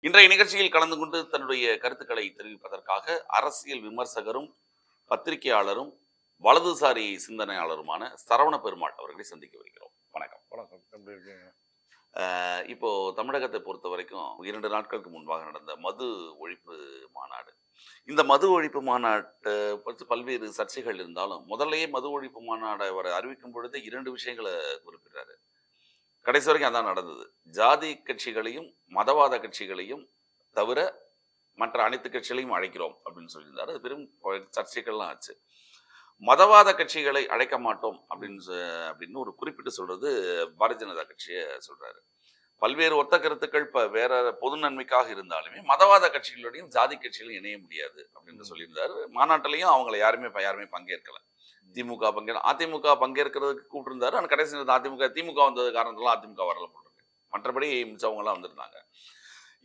இன்றைய நிகழ்ச்சியில் கலந்து கொண்டு தன்னுடைய கருத்துக்களை தெரிவிப்பதற்காக அரசியல் விமர்சகரும் பத்திரிகையாளரும் வலதுசாரி சிந்தனையாளருமான சரவண பெருமாள் அவர்களை சந்திக்க வருகிறோம். வணக்கம். வணக்கம். எப்படி இருக்கீங்க? அஹ் இப்போ தமிழகத்தை பொறுத்த வரைக்கும் இரண்டு நாட்களுக்கு முன்பாக நடந்த மது ஒழிப்பு மாநாடு. இந்த மது ஒழிப்பு மாநாட்டை பற்றி பல்வேறு சர்ச்சைகள் இருந்தாலும் முதல்லயே மது ஒழிப்பு மாநாடை அவர் அறிவிக்கும் பொழுது இரண்டு விஷயங்களை குறிப்பிடுறாரு. கடைசி வரைக்கும் அதான் நடந்தது. ஜாதி கட்சிகளையும் மதவாத கட்சிகளையும் தவிர மற்ற அனைத்து கட்சிகளையும் அழைக்கிறோம் அப்படின்னு சொல்லியிருந்தாரு. அது பெரும் சர்ச்சைகள்லாம் ஆச்சு. மதவாத கட்சிகளை அழைக்க மாட்டோம் அப்படின்னு சொ- அப்படின்னு ஒரு குறிப்பிட்டு சொல்றது பாரதிய ஜனதா கட்சியை சொல்றாரு. பல்வேறு ஒத்த கருத்துக்கள் இப்ப வேற பொது நன்மைக்காக இருந்தாலுமே மதவாத கட்சிகளோடையும் ஜாதி கட்சிகளும் இணைய முடியாது அப்படின்னு சொல்லியிருந்தாரு. மாநாட்டிலையும் அவங்கள யாருமே இப்ப யாருமே பங்கேற்கல. திமுக பங்கேற்க அதிமுக பங்கேற்கிறதுக்கு கூப்பிட்டிருந்தாரு. ஆனால் கடைசி அதிமுக திமுக வந்தது காரணத்துல அதிமுக வரல போட்டிருக்கு மற்றபடி மிச்சவங்க எல்லாம் வந்திருந்தாங்க.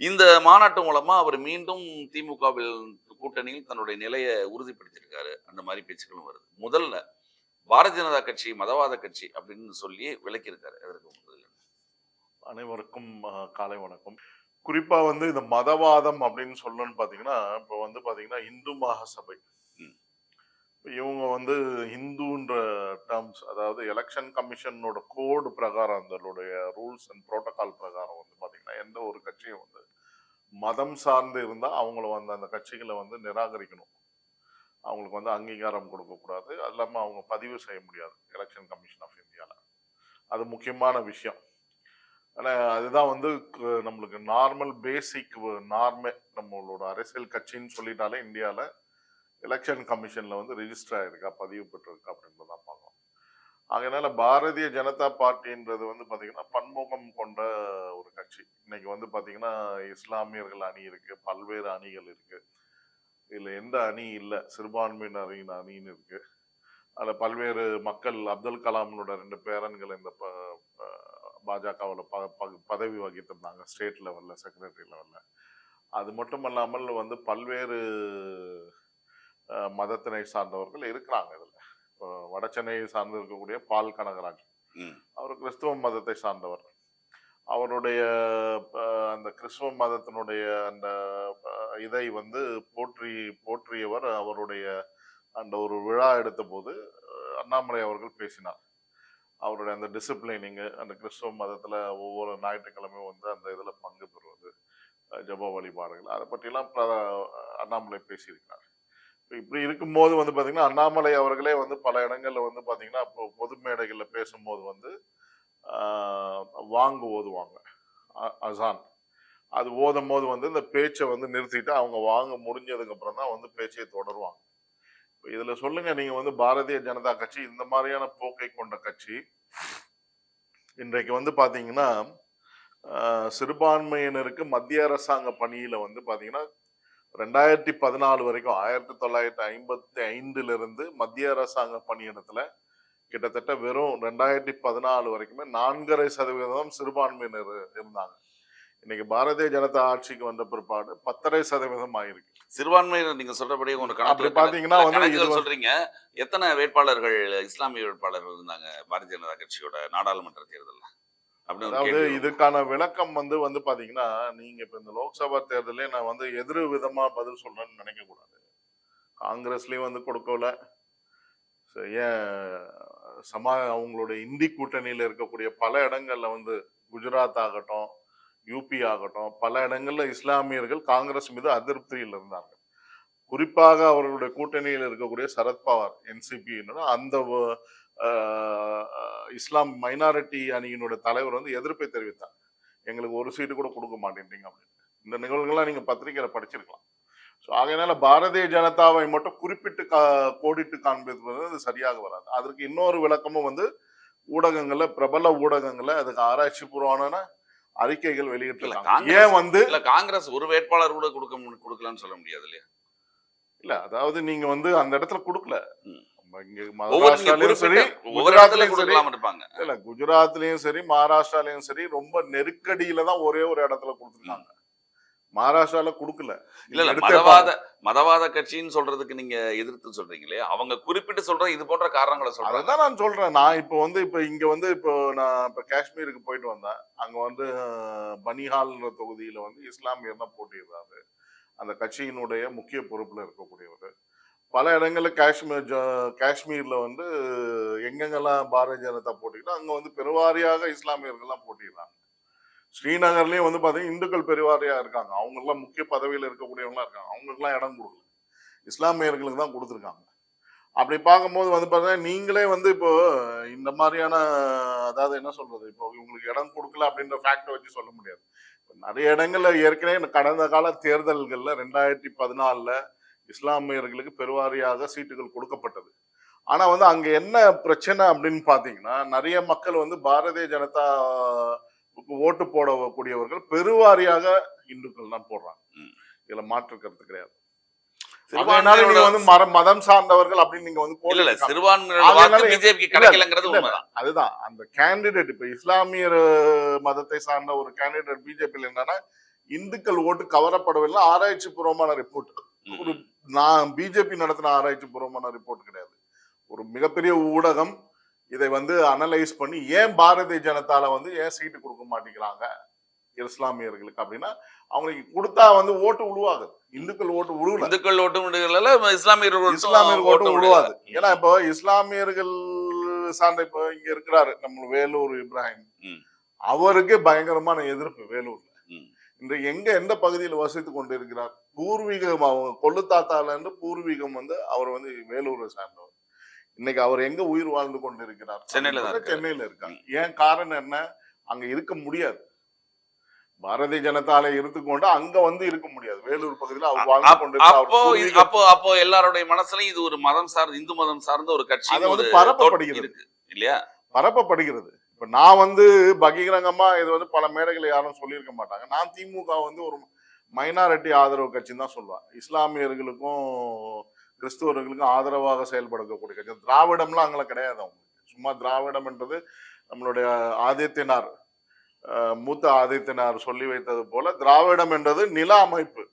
இந்த மாநாட்டு மூலமா அவர் மீண்டும் திமுகவில் கூட்டணியில் தன்னுடைய நிலையை உறுதிப்படுத்தியிருக்காரு. அந்த மாதிரி பேச்சுக்களும் வருது. முதல்ல பாரதிய ஜனதா கட்சி மதவாத கட்சி அப்படின்னு சொல்லி விளக்கியிருக்காரு. முதல்ல அனைவருக்கும் காலை வணக்கம். குறிப்பா வந்து இந்த மதவாதம் அப்படின்னு சொல்லணும்னு பாத்தீங்கன்னா இப்போ வந்து பாத்தீங்கன்னா இந்து மகாசபை. இவங்க வந்து ஹிந்துன்ற டேர்ம்ஸ் அதாவது எலெக்ஷன் கமிஷனோட கோடு பிரகாரம் அதனுடைய ரூல்ஸ் அண்ட் புரோட்டோகால் பிரகாரம் வந்து பாத்தீங்கன்னா எந்த ஒரு கட்சியும் வந்து மதம் சார்ந்து இருந்தா அவங்கள வந்து அந்த கட்சிகளை வந்து நிராகரிக்கணும். அவங்களுக்கு வந்து அங்கீகாரம் கொடுக்கக்கூடாது அது இல்லாமல் அவங்க பதிவு செய்ய முடியாது எலெக்ஷன் கமிஷன் ஆஃப் இந்தியாவில் அது முக்கியமான விஷயம். ஆனால் அதுதான் வந்து நம்மளுக்கு நார்மல் பேசிக் நார்மே நம்மளோட அரசியல் கட்சின்னு சொல்லிட்டாலே இந்தியாவில் எலெக்ஷன் கமிஷனில் வந்து ரிஜிஸ்டர் ஆகிருக்கா பதிவு பெற்றிருக்கா அப்படின்றத தான் பார்க்கணும். அதனால பாரதிய ஜனதா பார்ட்டின்றது வந்து பார்த்திங்கன்னா பன்முகம் கொண்ட ஒரு கட்சி. இன்னைக்கு வந்து பார்த்திங்கன்னா இஸ்லாமியர்கள் அணி இருக்குது பல்வேறு அணிகள் இருக்குது இதில் எந்த அணி இல்லை சிறுபான்மையினரின் அணின்னு இருக்குது அதில் பல்வேறு மக்கள் அப்துல் கலாம்னோட ரெண்டு பேரன்கள் இந்த பாஜகவில் ப ப- பதவி வகித்திருந்தாங்க ஸ்டேட் லெவலில் செக்ரட்டரி லெவலில். அது மட்டும் இல்லாமல் வந்து பல்வேறு மதத்தினை சார்ந்தவர்கள் இருக்கிறாங்க இதில். இப்போ வடசென்னையை சார்ந்து இருக்கக்கூடிய பால் கனகராஜ். அவர் கிறிஸ்துவ மதத்தை சார்ந்தவர். அவருடைய அந்த கிறிஸ்துவ மதத்தினுடைய அந்த இதை வந்து போற்றி போற்றியவர் அவருடைய அந்த ஒரு விழா எடுத்த போது அண்ணாமலை அவர்கள் பேசினார். அவருடைய அந்த டிசிப்ளினிங்கு அந்த கிறிஸ்துவ மதத்தில் ஒவ்வொரு ஞாயிற்றுக்கிழமையும் வந்து அந்த இதில் பங்கு பெறுவது ஜப வழிபாடுகள். அதை பற்றிலாம் அண்ணாமலை பேசியிருக்கிறார். இப்படி இருக்கும்போது வந்து பார்த்திங்கன்னா அண்ணாமலை அவர்களே வந்து பல இடங்களில் வந்து பார்த்திங்கன்னா இப்போ பொது மேடைகளில் பேசும்போது வந்து வாங்கு ஓதுவாங்க. அ- அசான். அது ஓதும் போது வந்து இந்த பேச்சை வந்து நிறுத்திட்டு அவங்க வாங்க முடிஞ்சதுக்கு அப்புறம் தான் வந்து பேச்சை தொடருவாங்க. இதுல சொல்லுங்க நீங்க வந்து பாரதிய ஜனதா கட்சி இந்த மாதிரியான போக்கை கொண்ட கட்சி. இன்றைக்கு வந்து பாத்தீங்கன்னா ஆஹ், சிறுபான்மையினருக்கு மத்திய அரசாங்க பணியில வந்து பாத்தீங்கன்னா ரெண்டாயிரத்தி பதினாலு வரைக்கும் ஆயிரத்தி தொள்ளாயிரத்தி ஐம்பத்தி ஐந்துல இருந்து மத்திய அரசாங்க பணியிடத்துல கிட்டத்தட்ட வெறும் ரெண்டாயிரத்தி பதினாலு வரைக்குமே நான்கரை சதவீதம் சிறுபான்மையினர் இருந்தாங்க. இன்னைக்கு பாரதிய ஜனதா ஆட்சிக்கு வந்த பிற்பாடு பத்தரை சதவீதம் ஆயிருக்கு. சிறுபான்மையினர் நீங்க சொல்றபடி ஒரு கணக்கு பாத்தீங்கன்னா வந்து சொல்றீங்க. எத்தனை வேட்பாளர்கள் இஸ்லாமிய வேட்பாளர்கள் இருந்தாங்க பாரதிய ஜனதா கட்சியோட நாடாளுமன்ற தேர்தல்ல? அதாவது. இதுக்கான விளக்கம் வந்து வந்து பாத்தீங்கன்னா நீங்க இப்ப இந்த லோக்சபா தேர்தலே நான் வந்து எதிர் விதமா பதில் சொல்றேன்னு நினைக்க கூடாது. காங்கிரஸ்லயும் வந்து கொடுக்கல. ஏன் சமா அவங்களுடைய இந்தி கூட்டணியில இருக்கக்கூடிய பல இடங்கள்ல வந்து குஜராத் ஆகட்டும் யூபி ஆகட்டும் பல இடங்கள்ல இஸ்லாமியர்கள் காங்கிரஸ் மீது அதிருப்தியில் இருந்தாங்க குறிப்பாக அவர்களுடைய கூட்டணியில் இருக்கக்கூடிய சரத்பவார் என்சிபி அந்த இஸ்லாம் மைனாரிட்டி அணியினுடைய தலைவர் வந்து எதிர்ப்பை தெரிவித்தார். எங்களுக்கு ஒரு சீட்டு கூட கொடுக்க மாட்டேன்றீங்க அப்படின்னு இந்த நிகழ்வுகள்லாம் நீங்க பத்திரிகையில் படிச்சிருக்கலாம். ஸோ ஆகையினால பாரதிய ஜனதாவை மட்டும் குறிப்பிட்டு கா கோடிட்டு காண்பது வந்து அது சரியாக வராது. அதற்கு இன்னொரு விளக்கமும் வந்து ஊடகங்களில் பிரபல ஊடகங்களில் அதுக்கு ஆராய்ச்சி பூர்வமான அறிக்கைகள் காங்கிரஸ் ஏன் வந்து இல்ல காங்கிரஸ் ஒரு வேட்பாளர் கூட கொடுக்க கொடுக்கலன்னு சொல்ல முடியாது இல்லையா? இல்ல அதாவது நீங்க வந்து அந்த இடத்துல கொடுக்கல. குஜராத்லயும் சரி மகாராஷ்டிராலயும் சரி ரொம்ப நெருக்கடியில தான் ஒரே ஒரு இடத்துல கொடுத்துருக்காங்க. மகாராஷ்டிரால கொடுக்கல. இல்ல இல்ல மதவாத மதவாத கட்சின்னு சொல்றதுக்கு நீங்க எதிர்த்து சொல்றீங்களே அவங்க குறிப்பிட்டு சொல்ற இது போன்ற காரணங்களை சொல்றாங்க. அதான் நான் சொல்றேன். நான் இப்போ வந்து இப்போ இங்க வந்து இப்போ நான் இப்போ காஷ்மீருக்கு போயிட்டு வந்தேன். அங்க வந்து பனிஹால்ன்ற தொகுதியில வந்து இஸ்லாமியர் தான் போட்டிடுறாரு அந்த கட்சியினுடைய முக்கிய பொறுப்புல இருக்கக்கூடியவர். பல இடங்கள்ல காஷ்மீர் காஷ்மீர்ல வந்து எங்கெங்கெல்லாம் பாரதிய ஜனதா போட்டிக்கிட்டோ அங்க வந்து பெருவாரியாக இஸ்லாமியர்கள்லாம் போட்டிடுறாங்க ஸ்ரீநகர்லேயே வந்து பார்த்தீங்கன்னா இந்துக்கள் பெருவாரியாக இருக்காங்க. அவங்க முக்கிய பதவியில் இருக்கக்கூடியவங்களா இருக்காங்க. அவங்களுக்குலாம் இடம் கொடுக்கல. இஸ்லாமியர்களுக்கு தான் கொடுத்துருக்காங்க. அப்படி பார்க்கும்போது வந்து பார்த்தீங்கன்னா நீங்களே வந்து இப்போ இந்த மாதிரியான அதாவது என்ன சொல்றது? இப்போ இவங்களுக்கு இடம் கொடுக்கல அப்படின்ற ஃபேக்டை வச்சு சொல்ல முடியாது. நிறைய இடங்கள்ல ஏற்கனவே கடந்த கால தேர்தல்களில் ரெண்டாயிரத்தி பதினாலில் இஸ்லாமியர்களுக்கு பெருவாரியாக சீட்டுகள் கொடுக்கப்பட்டது. ஆனால் வந்து அங்கே என்ன பிரச்சனை அப்படின்னு பார்த்தீங்கன்னா நிறைய மக்கள் வந்து பாரதிய ஜனதா ஓட்டு போடக்கூடியவர்கள் பெருவாரியாக இந்துக்கள் தான் போடுறாங்க. இதுல மாற்று கருத்து கிடையாது. மதம் சார்ந்தவர்கள் அப்படின்னு நீங்க வந்து அதுதான். அந்த கேண்டிடேட் இப்ப இஸ்லாமியர் மதத்தை சார்ந்த ஒரு கேண்டிடேட் பிஜேபியில் என்னன்னா இந்துக்கள் ஓட்டு கவரப்படவில்லை ஆராய்ச்சி பூர்வமான ரிப்போர்ட் ஒரு நான் பிஜேபி நடத்தின ஆராய்ச்சி பூர்வமான ரிப்போர்ட் கிடையாது. ஒரு மிகப்பெரிய ஊடகம் இதை வந்து அனலைஸ் பண்ணி ஏன் பாரதிய ஜனதால வந்து ஏன் சீட்டு கொடுக்க மாட்டேங்கிறாங்க? இஸ்லாமியர்களுக்கு அப்படின்னா அவங்களுக்கு கொடுத்தா வந்து ஓட்டு உழுவாது. இந்துக்கள் ஓட்டு உழுவல இந்துக்கள் ஓட்டு விடுதல இஸ்லாமியர் ஓட்டும் இஸ்லாமியர் ஓட்டு உழுவாது. ஏன்னா இப்போ இஸ்லாமியர்கள் சார்ந்த இப்போ இங்க இருக்கிறாரு நம்ம வேலூர் இப்ராஹிம். அவருக்கு பயங்கரமான எதிர்ப்பு வேலூர்ல. இந்த எங்க எந்த பகுதியில் வசித்து கொண்டு இருக்கிறார் பூர்வீகம் அவங்க கொள்ளுத்தாத்தால இருந்து பூர்வீகம் வந்து அவர் வந்து வேலூரை சார்ந்தவர். இன்னைக்கு அவர் எங்க உயிர் வாழ்ந்து கொண்டு இருக்கிறார் சென்னையில இருக்காரு. சென்னையில இருக்காங்க ஏன் காரணம் என்ன? அங்க இருக்க முடியாது. பாரதிய ஜனதால இருந்துக்கொண்டு அங்க வந்து இருக்க முடியாது. வேலூர் பகுதியில் அவர் வாழ்ந்து கொண்டு அப்போ அப்போ அப்போ எல்லாருடைய மனசுலயும் இது ஒரு மதம் சார்ந்த இந்து மதம் சார்ந்த ஒரு கட்சி அதை வந்து பரப்பப்படுகிறது. இல்லையா? பரப்பப்படுகிறது. இப்ப நான் வந்து பகிரங்கமா இது வந்து பல மேடைகள் யாரும் சொல்லியிருக்க மாட்டாங்க. நான் திமுக வந்து ஒரு மைனாரிட்டி ஆதரவு கட்சின்னு தான் சொல்லுவேன். இஸ்லாமியர்களுக்கும் கிறிஸ்துவர்களுக்கும் ஆதரவாக செயல்படக்கூடிய கட்சி. திராவிடம்லாம் அங்கே கிடையாது அவங்களுக்கு. சும்மா திராவிடம் என்றது நம்மளுடைய ஆதித்யனார் மூத்த ஆதித்யனார் சொல்லி வைத்தது போல திராவிடம் என்றது நில அமைப்பு.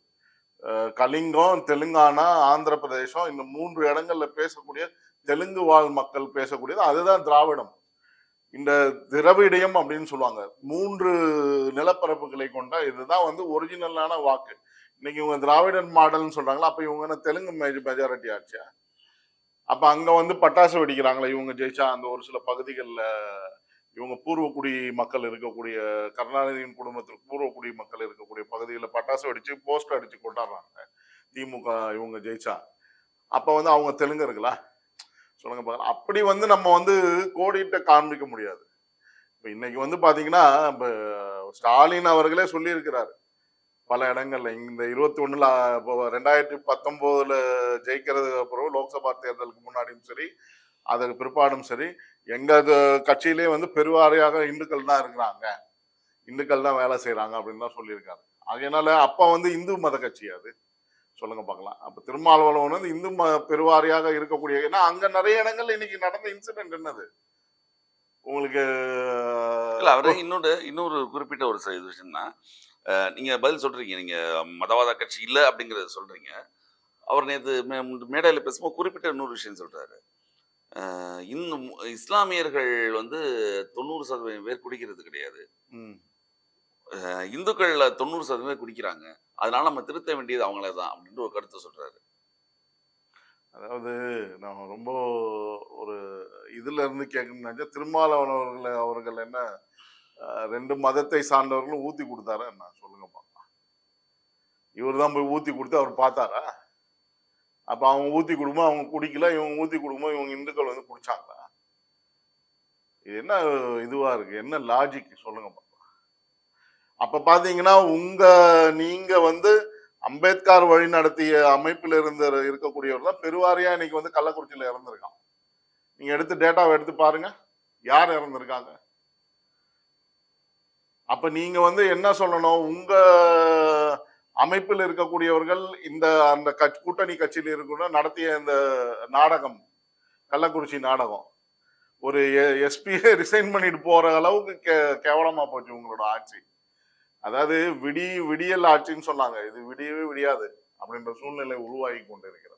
கலிங்கம் தெலுங்கானா ஆந்திர பிரதேசம் இந்த மூன்று இடங்கள்ல பேசக்கூடிய தெலுங்கு வாழ் மக்கள் பேசக்கூடியது அதுதான் திராவிடம். இந்த திரவிடியம் அப்படின்னு சொல்லுவாங்க. மூன்று நிலப்பரப்புகளை கொண்ட இதுதான் வந்து ஒரிஜினலான வாக்கு. இன்னைக்கு இவங்க திராவிடன் மாடல்னு சொல்றாங்களா அப்ப இவங்க என்ன தெலுங்கு மெஜாரிட்டி ஆச்சா? அப்ப அங்க வந்து பட்டாசு வெடிக்கிறாங்களா இவங்க ஜெயிச்சா அந்த ஒரு சில பகுதிகளில் இவங்க பூர்வக்குடி மக்கள் இருக்கக்கூடிய கருணாநிதியின் குடும்பத்தில் பூர்வக்குடி மக்கள் இருக்கக்கூடிய பகுதிகளில் பட்டாசு வெடிச்சு போஸ்டர் அடிச்சு கொண்டாடுறாங்க. திமுக இவங்க ஜெயிச்சா. அப்ப வந்து அவங்க தெலுங்கர்களா சொல்லுங்க பார்க்கலாம் அப்படி வந்து நம்ம வந்து கோடிட்ட காண்பிக்க முடியாது. இப்போ இன்னைக்கு வந்து பார்த்தீங்கன்னா இப்போ ஸ்டாலின் அவர்களே சொல்லியிருக்கிறார். பல இடங்கள்ல. இந்த இருபத்தி ஒண்ணுல ரெண்டாயிரத்தி பத்தொன்பதுல ஜெயிக்கிறது அப்புறம் லோக்சபா தேர்தலுக்கு முன்னாடியும் சரி அதற்கு பிற்பாடும் சரி எங்க கட்சியிலேயே கட்சியிலே வந்து பெருவாரியாக இந்துக்கள் தான் இருக்கிறாங்க. இந்துக்கள் தான் வேலை செய்யறாங்க அப்படின்னு தான் சொல்லியிருக்காரு. அதனால அப்ப வந்து இந்து மத கட்சி அது. சொல்லுங்க பார்க்கலாம். அப்ப திருமாவளவன் வந்து இந்து ம பெருவாரியாக இருக்கக்கூடிய ஏன்னா அங்க நிறைய இடங்கள்ல இன்னைக்கு நடந்த இன்சிடென்ட் என்னது? உங்களுக்கு இல்ல அவரு இன்னொரு இன்னொரு குறிப்பிட்ட ஒரு விஷயம்னா அஹ், நீங்க பதில் சொல்றீங்க. நீங்க மதவாத கட்சி இல்ல அப்படிங்கறத சொல்றீங்க. அவர் நேற்று மேடையில் பேசும்போது குறிப்பிட்ட இன்னொரு விஷயம் சொல்றாரு. அஹ், இன்னும் இஸ்லாமியர்கள் வந்து தொண்ணூறு சதவீதம் பேர் குடிக்கிறது கிடையாது. ம், இந்துக்கள்ல தொண்ணூறு சதவீதம் பேர் குடிக்கிறாங்க. அதனால நம்ம திருத்த வேண்டியது அவங்களே தான் அப்படின்னு ஒரு கருத்தை சொல்றாரு. அதாவது நான் ரொம்ப ஒரு இதுல இருந்து கேட்கணும்னா திருமாவளவன் அவர்கள் அவர்கள் என்ன ரெண்டு மதத்தை சார்ந்தவர்களும் ஊத்தி கொடுத்தாரா என்ன? சொல்லுங்க பார்க்கலாம். இவர் தான் போய் ஊத்தி கொடுத்து அவர் பார்த்தாரா? அப்ப அவங்க ஊத்தி கொடுக்கும்போது அவங்க குடிக்கல இவங்க ஊத்தி கொடுக்கும்போது இவங்க இந்துக்கள் வந்து குடிச்சாங்களா? இது என்ன இதுவா இருக்கு? என்ன லாஜிக் சொல்லுங்க பாப்பா அப்ப பாத்தீங்கன்னா உங்க நீங்க வந்து அம்பேத்கர் வழி நடத்திய அமைப்பில் இருந்த இருக்கக்கூடியவர் தான் பெருவாரியா இன்னைக்கு வந்து கள்ளக்குறிச்சியில இறந்துருக்கான். நீங்க எடுத்து டேட்டாவை எடுத்து பாருங்க. யார் இறந்துருக்காங்க? அப்ப நீங்க வந்து என்ன சொல்லணும்? உங்க அமைப்பில் இருக்கக்கூடியவர்கள் இந்த அந்த கூட்டணி கட்சியில் இருக்கணும் நடத்திய இந்த நாடகம் கள்ளக்குறிச்சி நாடகம் ஒரு எஸ்பியை ரிசைன் பண்ணிட்டு போற அளவுக்கு கே கேவலமா போச்சு உங்களோட ஆட்சி. அதாவது விடி விடியல் ஆட்சின்னு சொன்னாங்க. இது விடியவே விடியாது அப்படின்ற சூழ்நிலை உருவாகி கொண்டிருக்கிறது.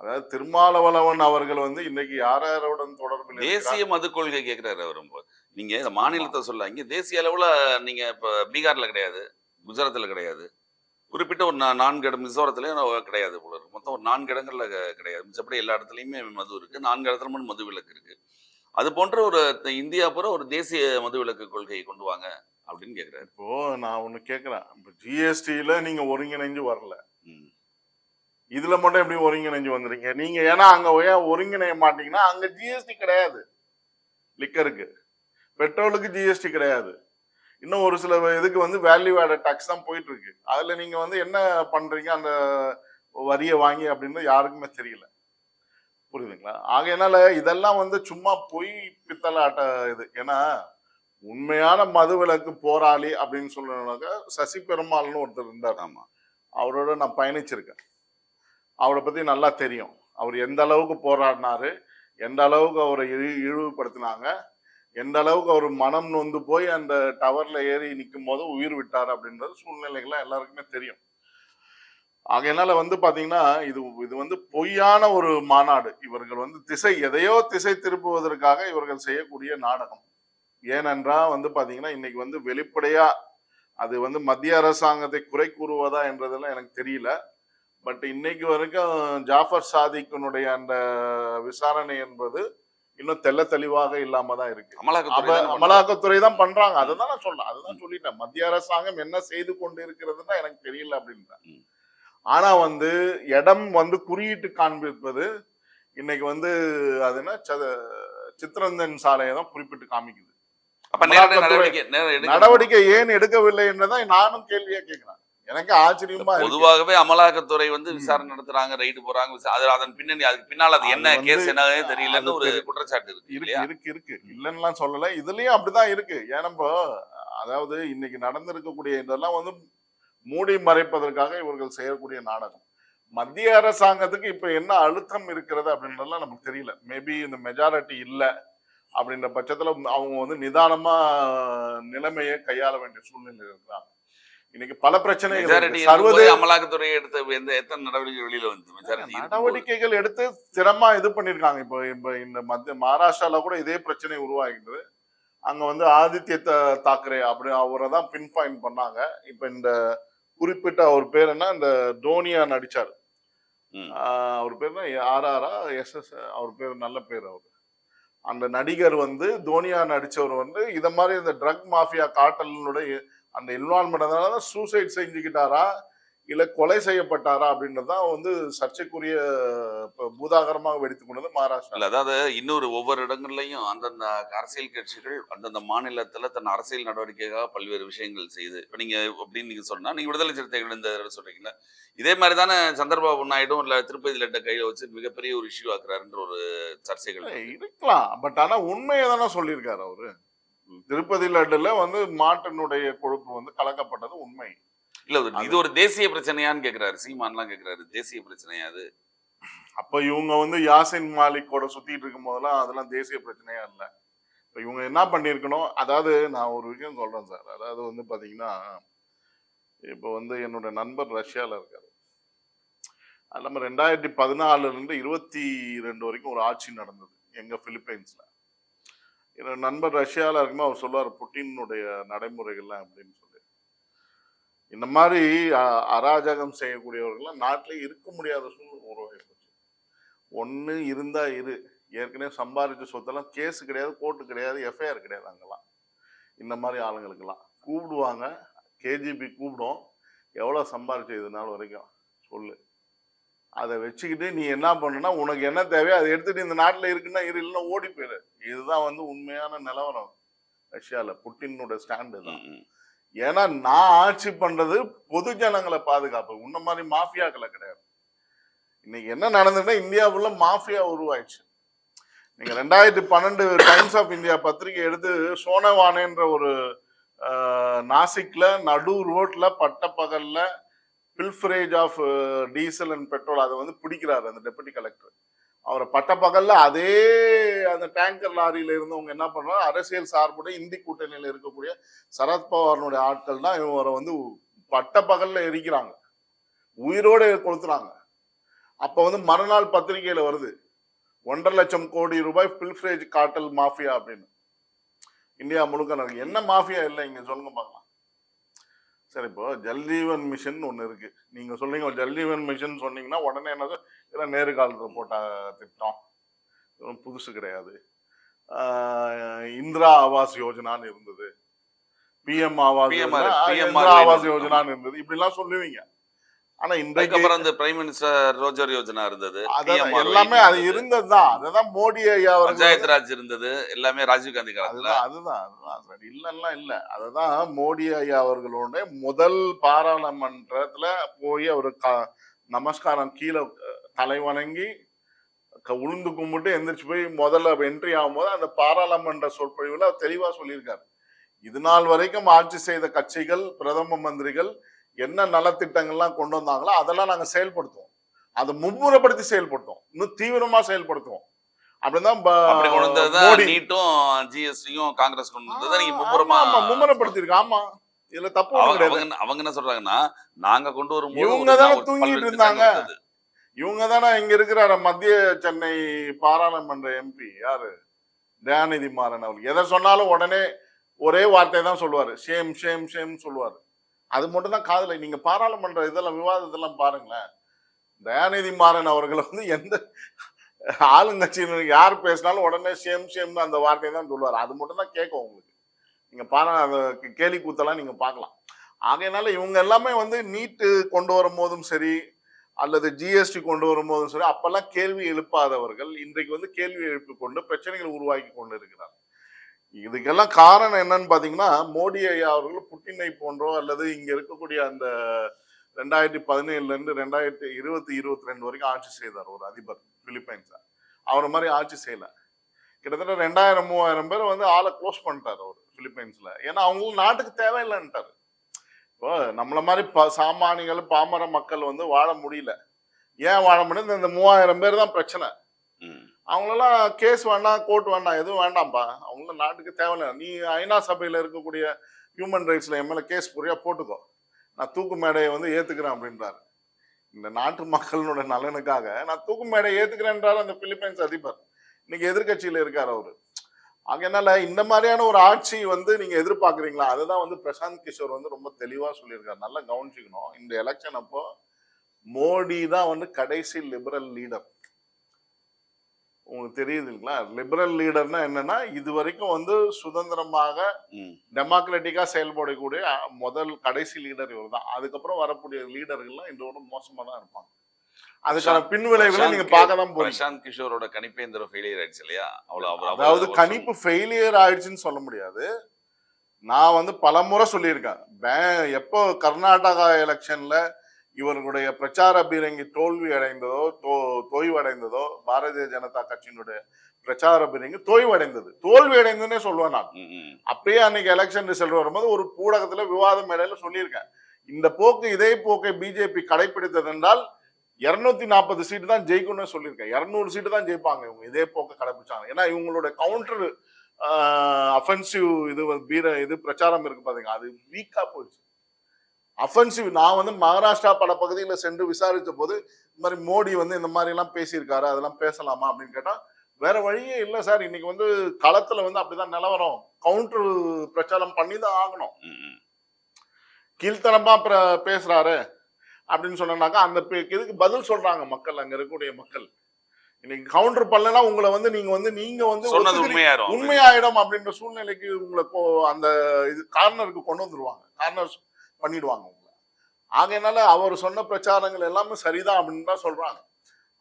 அதாவது திருமாவளவன் அவர்கள் வந்து இன்னைக்கு யார் யாருடன் தொடர்பில் தேசிய? மது கொள்கை கேட்கிறாரு அவர். நீங்க இந்த மாநிலத்தை சொல்ல இங்க தேசிய அளவுல நீங்க இப்ப பீகார்ல கிடையாது குஜராத்ல கிடையாது. குறிப்பிட்ட ஒரு நான்கு இடம் மிசோரத்துலயும் கிடையாது போல இருக்கு. மொத்தம் ஒரு நான்கு இடங்கள்ல கிடையாது. மிச்சப்படி எல்லா இடத்துலயுமே மது இருக்கு. நான்கு இடத்துல மட்டும் மது விலக்கு இருக்கு. அது போன்ற ஒரு இந்தியா பூரா ஒரு தேசிய மது விலக்கு கொள்கையை கொண்டு வாங்க அப்படின்னு கேக்குறாரு. இப்போ நான் ஒண்ணு கேக்குறேன். இப்போ ஜிஎஸ்டியில நீங்க ஒருங்கிணைஞ்சு வரல. இதுல மட்டும் எப்படி ஒருங்கிணைஞ்சு வந்துறீங்க? நீங்க ஏன்னா அங்க ஏன் ஒருங்கிணைய மாட்டீங்கன்னா அங்க ஜிஎஸ்டி கிடையாது. லிக்கருக்கு. பெட்ரோலுக்கு ஜிஎஸ்டி கிடையாது. இன்னும் ஒரு சில இதுக்கு வந்து வேல்யூ ஆடட் டாக்ஸ் தான் போயிட்டு இருக்கு அதுல நீங்க வந்து என்ன பண்றீங்க? அந்த வரியை வாங்கி அப்படின்னு யாருக்குமே தெரியல. புரியுதுங்களா? ஆகையினால இதெல்லாம் வந்து சும்மா பொய் பித்தளை ஆட்ட இது. ஏன்னா உண்மையான மதுவிலக்கு போராளி அப்படின்னு சொல்லணும்னாக்கா சசி பெருமாள்னு ஒருத்தர் இருந்தார். ஆமா. அவரோட நான் பயணிச்சிருக்கேன். அவரை பத்தி நல்லா தெரியும். அவர் எந்த அளவுக்கு போராடினாரு எந்த அளவுக்கு அவரை இழி இழிவுபடுத்தினாங்க எந்த அளவுக்கு அவர் மனம் நொந்து போய் அந்த டவர்ல ஏறி நிற்கும் போது உயிர் விட்டார் அப்படின்றது சூழ்நிலைகள்லாம் எல்லாருக்குமே தெரியும். ஆகையினால வந்து பாத்தீங்கன்னா இது இது வந்து பொய்யான ஒரு மாநாடு. இவர்கள் வந்து திசை எதையோ திசை திருப்புவதற்காக இவர்கள் செய்யக்கூடிய நாடகம். ஏனென்றா வந்து பாத்தீங்கன்னா இன்னைக்கு வந்து வெளிப்படையா அது வந்து மத்திய அரசாங்கத்தை குறை கூறுவதா என்றதெல்லாம் எனக்கு தெரியல. பட் இன்னைக்கு வரைக்கும் ஜாஃபர் சாதிக்கினுடைய அந்த விசாரணை என்பது இன்னும் தெள்ள தெளிவாக இல்லாம தான் இருக்கு. அமலாக்கத்துறை தானே பண்றாங்க. அதுதான் நான் சொல்றேன். அதுதான் சொல்லிட்டேன். மத்திய அரசாங்கம் என்ன செய்து கொண்டு இருக்கிறதுன்னு எனக்கு தெரியல அப்படின்றேன் ம். ஆனா வந்து இடம் வந்து குறியீட்டு காண்பிப்பது இன்னைக்கு வந்து அது என்ன? சத- சித்திரந்தன் சாலையை தான் குறிப்பிட்டு காமிக்குது. நடவடிக்கை ஏன் எடுக்கவில்லை என்றதான் நானும் கேள்வியா கேட்கிறேன் எனக்கு ஆச்சரியமா பொதுவாகவே அமலாக்கத்துறை வந்து. விசாரணை நடத்துறாங்க ரைடு போறாங்க அது அதன் பின்னணி அதுக்கு பின்னால அது என்ன கேஸ் என்னவே தெரியலன்னு ஒரு குற்றச்சாட்டு இருக்கு இருக்கு இருக்கு இல்லைன்னுலாம் சொல்லல. இதுலயும் அப்படிதான் இருக்கு. ஏன்னா அதாவது இன்னைக்கு நடந்திருக்கக்கூடிய இதெல்லாம் வந்து மூடி மறைப்பதற்காக இவர்கள் செய்யக்கூடிய நாடகம். மத்திய அரசாங்கத்துக்கு இப்ப என்ன அழுத்தம் இருக்கிறது அப்படின்றதெல்லாம் நமக்கு தெரியல. மேபி இந்த மெஜாரிட்டி இல்ல அப்படின்ற பட்சத்துல அவங்க வந்து நிதானமா நிலைமையை கையாள வேண்டிய சூழ்நிலை இருக்கிறாங்க. இன்னைக்கு பல பிரச்சனைகள் மெஜாரிட்டி இருக்கு. சர்வதே அமலாக்கத்துறை எடுத்த எந்த எத்தனை நடவடிக்கை வெளியில வந்து நடவடிக்கைகள் எடுத்து திறமா இது பண்ணிருக்காங்க இப்போ இப்போ இந்த மத்திய மகாராஷ்டிரால கூட இதே பிரச்சனை உருவாகின்றது அங்க வந்து ஆதித்ய தாக்கரே அப்படி அவரை தான் பின் பாயிண்ட் பண்ணாங்க. இப்போ இந்த குறிப்பிட்ட அவர் பேர் என்ன? இந்த டோனியா நடிச்சார். அவர் பேர் என்ன? ஆர்ஆரா எஸ் எஸ் அவர் பேர் நல்ல பேர் அவர். அந்த நடிகர் வந்து தோனியா நடிச்சவர் வந்து இத மாதிரி இந்த ட்ரக் மாஃபியா காட்டலினுடைய அந்த இன்வால்மெண்ட் சூசைட் செஞ்சுக்கிட்டாரா? இல்ல கொலை செய்யப்பட்டாரா? அப்படின்றது தான் வந்து சர்ச்சைக்குரிய பூதாகரமாக வெடித்து கொண்டது மகாராஷ்டிரா. இல்ல அதாவது இன்னொரு ஒவ்வொரு இடங்கள்லயும் அந்தந்த அரசியல் கட்சிகள் அந்தந்த மாநிலத்துல தன் அரசியல் நடவடிக்கைக்காக பல்வேறு விஷயங்கள் செய்து இப்ப நீங்க அப்படின்னு நீங்க சொன்னா நீங்க விடுதலை சிறுத்தைகள் இந்த தடவை சொல்றீங்களா இதே மாதிரி தானே சந்திரபாபு நாயுடும் இல்ல திருப்பதி லட்ட கையில வச்சு மிகப்பெரிய ஒரு இஷ்யூ ஆக்குறாருன்ற ஒரு சர்ச்சைகள் இருக்கு. இருக்கலாம். பட் ஆனா உண்மையை தானே சொல்லியிருக்காரு அவரு. திருப்பதி லட்டுல வந்து மாட்டினுடைய கொழுப்பு வந்து கலக்கப்பட்டது உண்மை. இல்ல இது ஒரு தேசிய பிரச்சனையான்னு கேக்குறாரு. சீமான்லாம் கேக்குறாரு. தேசிய பிரச்சனையா அது? அப்ப இவங்க வந்து யாசின் மாலிக் கூட சுத்திட்டு இருக்கும் போதெல்லாம் அதெல்லாம் தேசிய பிரச்சனையா இல்ல. இப்ப இவங்க என்ன பண்ணிருக்கணும் அதாவது நான் ஒரு விஷயம் சொல்றேன் சார். அதாவது வந்து பாத்தீங்கன்னா இப்ப வந்து என்னோட நண்பர் ரஷ்யால இருக்காரு. அது இல்லாம ரெண்டாயிரத்தி பதினாலுல இருந்து இருபத்தி ரெண்டு வரைக்கும் ஒரு ஆட்சி நடந்தது எங்க பிலிப்பைன்ஸ்ல. என்னோட நண்பர் ரஷ்யாவில் இருக்கும்போது அவர் சொல்லுவார் புட்டினுடைய நடைமுறைகள்லாம் அப்படின்னு சொல்லி. இந்த மாதிரி அராஜகம் செய்யக்கூடியவர்கள்லாம் நாட்டிலே இருக்க முடியாத சூழ்நிலை உருவாகி போச்சு. ஒன்று இருந்தால் இரு. ஏற்கனவே சம்பாதிச்ச சொத்தெல்லாம் கேஸ் கிடையாது கோர்ட்டு கிடையாது எஃப்ஐஆர் கிடையாது அங்கெல்லாம். இந்த மாதிரி ஆளுங்களுக்கெல்லாம். கூப்பிடுவாங்க. கேஜிபி கூப்பிடும். எவ்வளோ சம்பாரிச்ச இது நாள் வரைக்கும்? சொல்லு. அதை வச்சுக்கிட்டு நீ என்ன பண்ணுனா உனக்கு என்ன தேவையோ அதை எடுத்துட்டு இந்த நாட்டில் இருக்குன்னா இரு இல்லைன்னா ஓடி போயிரு. இதுதான் வந்து உண்மையான நிலவரம் ரஷ்யாவில் புட்டினோட ஸ்டாண்டு தான். ஏன்னா நான் ஆட்சி பண்றது பொது ஜனங்களை பாதுகாப்பு. உன்ன மாதிரி மாஃபியாக்களை கிடையாது. இன்னைக்கு என்ன நடந்ததுன்னா இந்தியாவுல மாஃபியா உருவாயிடுச்சு. நீங்க ரெண்டாயிரத்தி பன்னெண்டு டைம்ஸ் ஆஃப் இந்தியா பத்திரிகை எடுத்து சோனவானேன்ற ஒரு நாசிக்ல நடு ரோட்ல பட்டப்பகல்ல pilferage of diesel and petrol அதை வந்து பிடிக்கிறாரு அந்த டெபுட்டி கலெக்டர். அவரை பட்டப்பகல்ல அதே அந்த டேங்கர் லாரியில இருந்தவங்க என்ன பண்றாங்க அரசியல் சார்புடைய இந்தி கூட்டணியில் இருக்கக்கூடிய சரத்பவாரனுடைய ஆட்கள் தான் இவரை வந்து பட்டப்பகல்ல எரிக்கிறாங்க. உயிரோட கொளுத்துறாங்க. அப்போ வந்து மறுநாள் பத்திரிகையில் வருது ஒன்றரை லட்சம் கோடி ரூபாய் பில்ஃப்ரேஜ் காட்டல் மாஃபியா அப்படின்னு. இந்தியா முழுக்க நடக்கு என்ன மாஃபியா இல்லை இங்கே சொல்லுங்க பார்க்கலாம். சரி இப்போ ஜல்ஜீவன் மிஷன் ஒன்று இருக்கு. நீங்க சொல்றீங்க ஜல்ஜீவன் மிஷன் சொன்னீங்கன்னா உடனே என்ன இதெல்லாம் நேரு காலத்தில் போட்ட திட்டம். புதுசு கிடையாது. இந்திரா ஆவாஸ் யோஜனான்னு இருந்தது. பிஎம் ஆவாஸ் இந்திரா ஆவாஸ். யோஜனான்னு இருந்தது. இப்படிலாம் சொல்லுவீங்க. ஆனா இன்றைக்கு அதுக்கப்புறம் இந்த பிரைம் மினிஸ்டர் ரோஜர் யோஜனா இருந்தது எல்லாமே அது இருந்தது. இருந்ததுதான். அததான் மோடி ஐயா பஞ்சாயத்து ராஜ் இருந்தது எல்லாமே ராஜீவ் காந்தி காலத்துல. அதுதான் சரி இல்லைன்னா இல்ல. அததான் மோடி ஐயா அவர்களோட முதல் பாராளுமன்றத்துல போய் அவரு நமஸ்காரம் கீழே தலை வணங்கி உளுந்து கும்பிட்டு எந்திரிச்சு போய் முதல்ல என்ட்ரி ஆகும்போது அந்த பாராளுமன்ற சொற்பொழிவுல அவர் தெளிவா சொல்லியிருக்காரு. இது நாள் வரைக்கும் ஆட்சி செய்த கட்சிகள் பிரதம மந்திரிகள் என்ன நலத்திட்டங்கள்லாம் கொண்டு வந்தாங்களோ அதெல்லாம் நாங்க செயல்படுத்துவோம். அதை மும்முரப்படுத்தி செயல்படுத்துவோம். இன்னும் தீவிரமா செயல்படுத்துவோம். அப்படிதான் காங்கிரஸ் ஆமா, மும்முரப்படுத்திருக்கு இதுல தப்பு அவங்க என்ன சொல்றாங்கன்னா நாங்க கொண்டு வரும்போது இவங்க தானே தூங்கிட்டு இருந்தாங்க. இவங்க தானே இங்க இருக்கிற மத்திய சென்னை பாராளுமன்ற எம்பி யாரு? தயாநிதி மாறன் அவர்கள். எதை சொன்னாலும் உடனே ஒரே வார்த்தை தான் சொல்லுவாரு. ஷேம் ஷேம் ஷேம் சொல்லுவாரு. அது மட்டும் தான் காதுல. நீங்க பாராளுமன்ற இதெல்லாம் விவாதத்தெல்லாம் பாருங்களேன். தயாநிதி மாறன் அவர்கள் வந்து எந்த ஆளுங்கட்சியினர் யார் பேசினாலும் உடனே சேம் சேம் அந்த வார்த்தையை தான் சொல்லுவார். அது மட்டும் தான் கேட்கும் உங்களுக்கு. நீங்க பாரா அந்த கேலி கூத்தெல்லாம் நீங்க பார்க்கலாம். ஆகையினால இவங்க எல்லாமே வந்து நீட்டு கொண்டு வரும்போதும் சரி அல்லது ஜிஎஸ்டி கொண்டு வரும்போதும் சரி அப்பெல்லாம் கேள்வி எழுப்பாதவர்கள் இன்றைக்கு வந்து கேள்வி எழுப்பி கொண்டு பிரச்சனைகளை உருவாக்கி கொண்டு இருக்கிறார் இதுக்கெல்லாம் காரணம் என்னன்னு பாத்தீங்கன்னா மோடி ஐயா அவர்கள் புட்டினை போன்றோ அல்லது இங்க இருக்கக்கூடிய அந்த ரெண்டாயிரத்தி பதினேழுல இருந்து ரெண்டாயிரத்தி இருபத்தி இருபத்தி ரெண்டு வரைக்கும் ஆட்சி செய்தார் ஒரு அதிபர் பிலிப்பைன்ஸ்ல. அவர் மாதிரி ஆட்சி செய்யல. கிட்டத்தட்ட ரெண்டாயிரம் மூவாயிரம் பேர் வந்து ஆளை க்ளோஸ் பண்ணிட்டார் அவர் பிலிப்பைன்ஸ்ல. ஏன்னா அவங்களுக்கு நாட்டுக்கு தேவையில்லைன்ட்டாரு. இப்போ நம்மள மாதிரி ப சாமானிகள் பாமர மக்கள் வந்து வாழ முடியல. ஏன் வாழ முடியல? இந்த மூவாயிரம் பேர் தான் பிரச்சனை. அவங்களெல்லாம் கேஸ் வேண்டாம் கோர்ட் வேண்டாம் எதுவும் வேண்டாம்ப்பா. அவங்கள நாட்டுக்கு தேவையில்லை. நீ ஐநா சபையில் இருக்கக்கூடிய ஹியூமன் ரைட்ஸில் என் மேலே கேஸ் புரியா போட்டுக்கோ. நான் தூக்கு மேடையை வந்து ஏற்றுக்கிறேன் அப்படின்றாரு. இந்த நாட்டு மக்களோட நலனுக்காக நான் தூக்கு மேடையை ஏத்துக்கிறேன்றாரு அந்த பிலிப்பைன்ஸ் அதிபர். இன்னைக்கு எதிர்கட்சியில் இருக்கார் அவர். ஆகையனால இந்த மாதிரியான ஒரு ஆட்சி வந்து நீங்க எதிர்பார்க்குறீங்களா? அதுதான் வந்து பிரசாந்த் கிஷோர் வந்து ரொம்ப தெளிவாக சொல்லியிருக்காரு. நல்லா கவனிச்சுக்கணும். இந்த எலெக்ஷன் அப்போ மோடி தான் வந்து கடைசி லிபரல் லீடர் உங்களுக்கு தெரியுது இல்லைங்களா? லிபரல் லீடர்னா என்னன்னா இது வரைக்கும் வந்து சுதந்திரமாக. டெமோக்ராட்டிக்கா செயல்படக்கூடிய முதல் கடைசி லீடர் இவர் தான் அதுக்கப்புறம் வரக்கூடிய லீடர்கள்லாம் இதோட மோசமா தான் இருப்பாங்க. அதுக்கான பின்விளைவுகளை நீங்க பார்க்க தான் பிரசாந்த் கிஷோரோட கணிப்பே இந்த ஃபெயிலியர் ஆயிடுச்சு இல்லையா? அவ்வளவு அதாவது கணிப்பு ஃபெயிலியர் ஆயிடுச்சுன்னு சொல்ல முடியாது. நான் வந்து பலமுறை சொல்லியிருக்கேன். பே- எப்போ கர்நாடகா எலெக்ஷன்ல இவர்களுடைய பிரச்சார பீரங்கி தோல்வி அடைந்ததோ தோ- தொய்வு அடைந்ததோ பாரதிய ஜனதா கட்சியினுடைய பிரச்சார பீரங்கி தொய்வு அடைந்தது தோல்வி அடைந்ததுன்னே சொல்லுவேன் நான். அப்பயே அன்னைக்கு எலெக்ஷன் ரிசல்ட் வரும்போது ஒரு ஊடகத்துல விவாத மேடையில சொல்லியிருக்கேன். இந்த போக்கு இதே போக்கை பிஜேபி கடைபிடித்தது என்றால் இருநூத்தி நாற்பது சீட்டு தான் ஜெயிக்கும்னு சொல்லியிருக்கேன். இருநூறு சீட்டு தான் ஜெயிப்பாங்க இவங்க. இதே போக்கை கடைபிடிச்சாங்க ஏன்னா இவங்களோட கவுண்டர் அஃபென்சிவ் இது வீர இது பிரச்சாரம் இருக்கு பாத்தீங்க அது வீக்கா போயிடுச்சு. அஃபென்சிவ் நான் வந்து மகாராஷ்டிரா பல பகுதிகளில் சென்று விசாரித்த போது இந்த மாதிரி மோடி வந்து இந்த மாதிரி எல்லாம் பேசியிருக்காரு அதெல்லாம் பேசலாமா அப்படின்னு கேட்டா வேற வழியே இல்லை சார். இன்னைக்கு வந்து களத்துல வந்து அப்படிதான் நிலவரம். கவுண்டர் பிரச்சாரம் பண்ணி தான் ஆகணும். ம், ம். கீழ்த்தனமா பிர- பேசுறாரு அப்படின்னு சொன்னாக்கா அந்த இதுக்கு பதில் சொல்றாங்க மக்கள் அங்க இருக்கக்கூடிய மக்கள். இன்னைக்கு கவுண்டர் பண்ணலன்னா உங்களை வந்து நீங்க வந்து நீங்க வந்து உண்மையாயிரும். உண்மையாயிடும் அப்படின்ற சூழ்நிலைக்கு உங்களை அந்த இது கார்னருக்கு கொண்டு வந்துருவாங்க. கார்னர் பண்ணிடுவாங்க உங்களை ஆகையினால அவர் சொன்ன பிரச்சாரங்கள் எல்லாமே சரிதான் அப்படின்னு தான் சொல்றாங்க.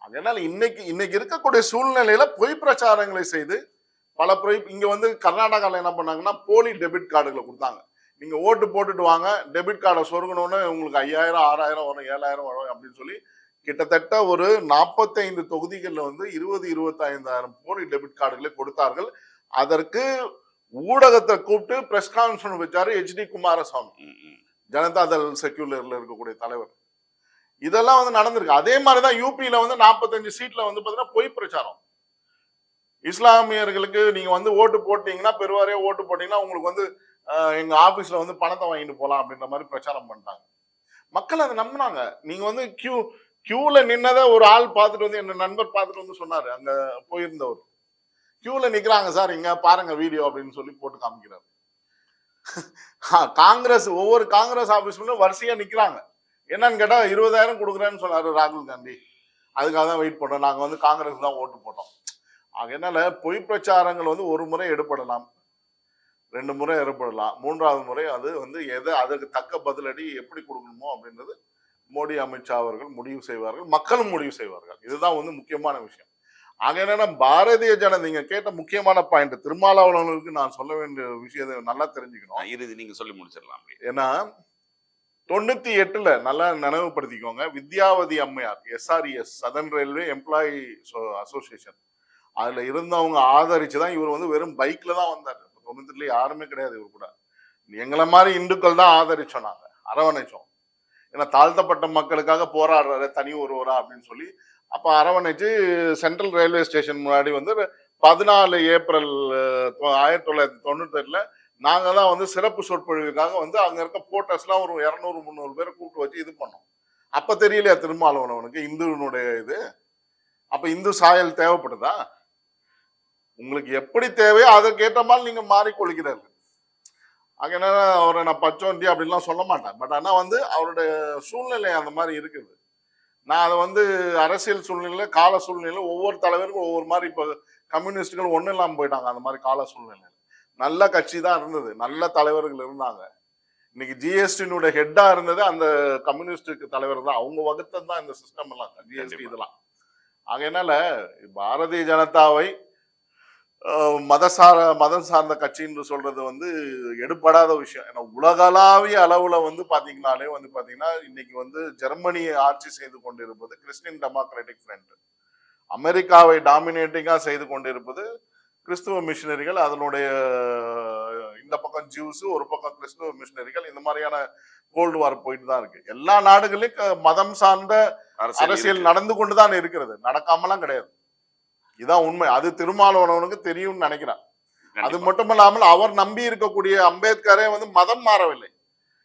அதனால இன்னைக்கு இன்னைக்கு இருக்கக்கூடிய சூழ்நிலையில பொய் பிரச்சாரங்களை செய்து பல பொய் இங்க வந்து கர்நாடகாவில் என்ன பண்ணாங்கன்னா போலி டெபிட் கார்டுகளை கொடுத்தாங்க. நீங்க ஓட்டு போட்டுட்டு வாங்க டெபிட் கார்டை சொருகணும்னு உங்களுக்கு ஐயாயிரம் ஆறாயிரம் வரும் ஏழாயிரம் வரும் அப்படின்னு சொல்லி கிட்டத்தட்ட ஒரு நாற்பத்தைந்து தொகுதிகளில் வந்து இருபது இருபத்தைந்தாயிரம் போலி டெபிட் கார்டுகளை கொடுத்தார்கள். அதற்கு ஊடகத்தை கூப்பிட்டு பிரஸ் கான்ஃபரன்ஸ் வச்சாரு ஹெச்டி குமாரசாமி. ஜனதா தள் செக்யூலரில் இருக்கக்கூடிய தலைவர். இதெல்லாம் வந்து நடந்திருக்கு. அதே மாதிரி தான் யூபியில் வந்து நாற்பத்தஞ்சு சீட்டில் வந்து பார்த்தீங்கன்னா பொய் பிரச்சாரம். இஸ்லாமியர்களுக்கு நீங்கள் வந்து ஓட்டு போட்டிங்கன்னா பெருவாரியா ஓட்டு போட்டிங்கன்னா உங்களுக்கு வந்து எங்கள் ஆஃபீஸில் வந்து பணத்தை வாங்கிட்டு போகலாம் அப்படின்ற மாதிரி பிரச்சாரம் பண்ணிட்டாங்க. மக்கள் அதை நம்பினாங்க. நீங்கள் வந்து கியூ கியூவில் நின்னதை ஒரு ஆள் பார்த்துட்டு வந்து என் நண்பர் பார்த்துட்டு வந்து சொன்னார். அங்கே போயிருந்தவர். கியூவில் நிற்கிறாங்க சார் இங்கே பாருங்கள் வீடியோ அப்படின்னு சொல்லி போட்டு காமிக்கிறார். காங்கிரஸ் ஒவ்வொரு காங்கிரஸ் ஆபீஸ்லயும் வரிசையா நிக்கிறாங்க. என்னன்னு கேட்டா இருபதாயிரம் கொடுக்குறேன்னு சொன்னாரு ராகுல் காந்தி. அதுக்காக தான் வெயிட் பண்ணோம். நாங்க வந்து காங்கிரஸ் தான் ஓட்டு போட்டோம். அதனால பொய் பிரச்சாரங்கள் வந்து ஒரு முறை எடுப்படலாம் ரெண்டு முறை ஏற்படலாம் மூன்றாவது முறை அது வந்து எதை அதுக்கு தக்க பதிலடி எப்படி கொடுக்கணுமோ அப்படின்றது மோடி அமித்ஷா அவர்கள் முடிவு செய்வார்கள். மக்களும் முடிவு செய்வார்கள். இதுதான் வந்து முக்கியமான விஷயம். ஆக என்னன்னா பாரதிய ஜனதா நீங்க கேட்ட முக்கியமான பாயிண்ட் திருமாவளவனுக்கு நான் சொல்ல வேண்டிய விஷயத்தை நல்லா தெரிஞ்சுக்கணும். ஆ, இறுதி நீங்க சொல்லி முடிச்சிடலாம். ஏன்னா தொண்ணூத்தி எட்டுல நல்லா நினைவுபடுத்திக்கோங்க வித்யாவதி அம்மையார் SRES southern railway employee association அதுல இருந்தவங்க ஆதரிச்சு தான் இவர் வந்து வெறும் பைக்ல தான் வந்தார். தொண்ணூத்தி யாருமே கிடையாது இவர் கூட. எங்களை மாதிரி இந்துக்கள் தான் ஆதரிச்சோம் நாங்க அரவணைச்சோம். ஏன்னா தாழ்த்தப்பட்ட மக்களுக்காக போராடுறாரு தனி ஒருவரா அப்படின்னு சொல்லி. அப்போ அரவணைச்சு சென்ட்ரல் ரயில்வே ஸ்டேஷன் முன்னாடி வந்து பதினாலு ஏப்ரல் ஆயிரத்தி தொள்ளாயிரத்தி தொண்ணூத்தெட்டில் நாங்கள் தான் வந்து சிறப்பு சொற்பொழிவுக்காக வந்து அங்கே இருக்க போட்டர்ஸ்லாம் ஒரு இரநூறு முந்நூறு பேரை கூப்பிட்டு வச்சு இது பண்ணோம். அப்போ தெரியலையா திருமாவளவனுக்கு இந்துவினுடைய இது. அப்போ இந்து சாயல் தேவைப்படுதா? உங்களுக்கு எப்படி தேவையோ அதற்கேற்ற மாதிரி நீங்கள் மாறிக்கொள்கிறார்கள். அங்க என்ன அவரை நான் பச்சோந்தி அப்படின்லாம் சொல்ல மாட்டேன். பட் ஆனா வந்து அவருடைய சூழ்நிலை அந்த மாதிரி இருக்குது. நான் அதை வந்து அரசியல் சூழ்நிலை கால சூழ்நிலை ஒவ்வொரு தலைவருக்கும் ஒவ்வொரு மாதிரி இப்போ கம்யூனிஸ்டுகள் ஒன்றும் இல்லாமல் போயிட்டாங்க அந்த மாதிரி கால சூழ்நிலை நல்ல கட்சி தான் இருந்தது. நல்ல தலைவர்கள் இருந்தாங்க. இன்னைக்கு ஜிஎஸ்டினுடைய ஹெட்டா இருந்தது அந்த கம்யூனிஸ்டுக்கு தலைவர் தான். அவங்க வகுத்தது தான் இந்த சிஸ்டம் எல்லாம். ஜிஎஸ்டி. இதெல்லாம். ஆகையினால பாரதிய ஜனதாவை அஹ், மதசார மதம் சார்ந்த கட்சின்னு சொல்றது வந்து எடுபடாத விஷயம். ஏன்னா உலகளாவிய அளவுல வந்து பாத்தீங்கன்னாலே வந்து பாத்தீங்கன்னா இன்னைக்கு வந்து ஜெர்மனியை ஆட்சி செய்து கொண்டிருப்பது கிறிஸ்டியன் டெமோக்ராட்டிக் ஃப்ரண்ட். அமெரிக்காவை டாமினேட்டிங்கா செய்து கொண்டிருப்பது கிறிஸ்துவ மிஷினரிகள் அதனுடைய இந்த பக்கம் ஜூஸ் ஒரு பக்கம் கிறிஸ்துவ மிஷினரிகள் இந்த மாதிரியான கோல்டு வார் போயிட்டு தான் இருக்கு. எல்லா நாடுகளிலும் மதம் சார்ந்த அரசியல். நடந்து கொண்டுதான் இருக்கிறது. நடக்காமலாம் கிடையாது. இதான் உண்மை. அது திருமாவளவனுக்கு தெரியும்னு நினைக்கிறேன். அது. மட்டும் இல்லாமல் அவர் நம்பி இருக்கக்கூடிய அம்பேத்கரே வந்து மதம் மாறவில்லை.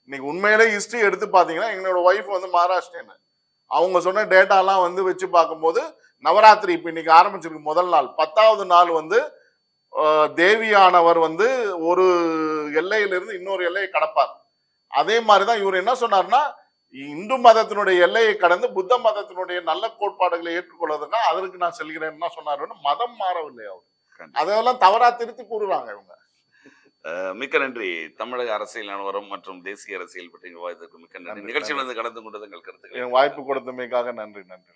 இன்னைக்கு உண்மையிலே ஹிஸ்டரி எடுத்து பாத்தீங்கன்னா எங்களோட ஒய்ஃப் வந்து மகாராஷ்டிரியன் அவங்க சொன்ன டேட்டாலாம் வந்து வச்சு பார்க்கும்போது நவராத்திரி இப்ப இன்னைக்கு ஆரம்பிச்சிருக்கு முதல் நாள். பத்தாவது நாள் வந்து தேவியானவர் வந்து ஒரு எல்லையிலிருந்து இன்னொரு எல்லையை கடப்பார். அதே மாதிரிதான் இவர் என்ன சொன்னார்னா இந்து மதத்தினுடைய எல்லையை கடந்து புத்த மதத்தினுடைய நல்ல கோட்பாடுகளை ஏற்றுக்கொள்வதற்கா அதற்கு நான் செல்கிறேன் சொன்னார் மதம் மாறவில்லை அவர். அதெல்லாம் தவறா திருத்தி கூறுறாங்க இவங்க. மிக்க நன்றி. தமிழக அரசியல் நிலவரம் மற்றும் தேசிய அரசியல் பற்றி விவாதத்திற்கு மிக்க நன்றி. நிகழ்ச்சியில் வந்து கலந்து கொண்டது எங்கள் கருத்துக்களை. வாய்ப்பு கொடுத்தமைக்காக நன்றி நன்றி.